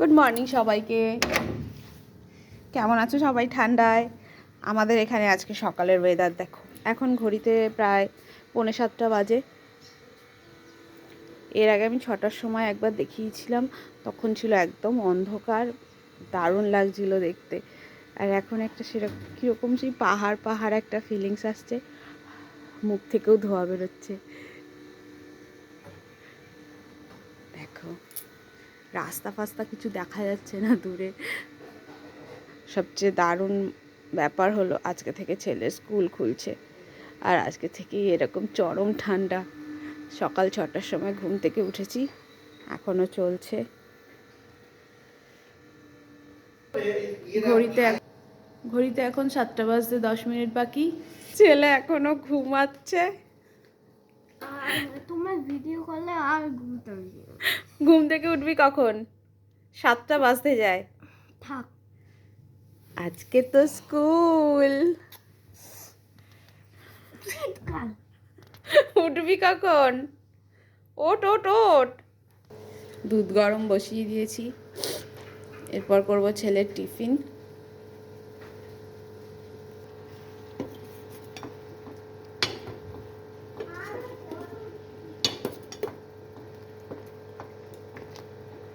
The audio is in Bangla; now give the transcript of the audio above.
গুড মর্নিং সবাইকে। কেমন আছো সবাই ঠান্ডায়? আমাদের এখানে আজকে সকালের ওয়েদার দেখো। এখন ঘড়িতে প্রায় পৌনে সাতটা বাজে। এর আগে আমি ছটার সময় একবার দেখিয়েছিলাম, তখন ছিল একদম অন্ধকার, দারুণ লাগছিল দেখতে। আর এখন একটা সেরকম কীরকম সেই পাহাড় পাহাড় একটা ফিলিংস আসছে। মুখ থেকেও ধোয়া বেরোচ্ছে। দেখো। রাস্তা ফাস্তা কিছু দেখা যাচ্ছে না দূরে। সবচেয়ে দারুণ ব্যাপার হলো আজকে থেকে ছেলের স্কুল খুলছে। আর আজকে থেকেই এরকম চরম ঠান্ডা। সকাল ছটার সময় ঘুম থেকে উঠেছি এখনও চলছে। ঘড়িতে ঘড়িতে এখন সাতটা বাজতে দশ মিনিট বাকি। ছেলে এখনও ঘুমাচ্ছে। আর তোমার ভিডিও করলে আর ঘুমতে ঘুম থেকে উঠবি কখন? সাতটা বাজতে যায়। থাক। আজকে তো স্কুল। উঠবি কখন? ওট ওট ওট দুধ গরম বসিয়ে দিয়েছি। এরপর করব ছেলের টিফিন।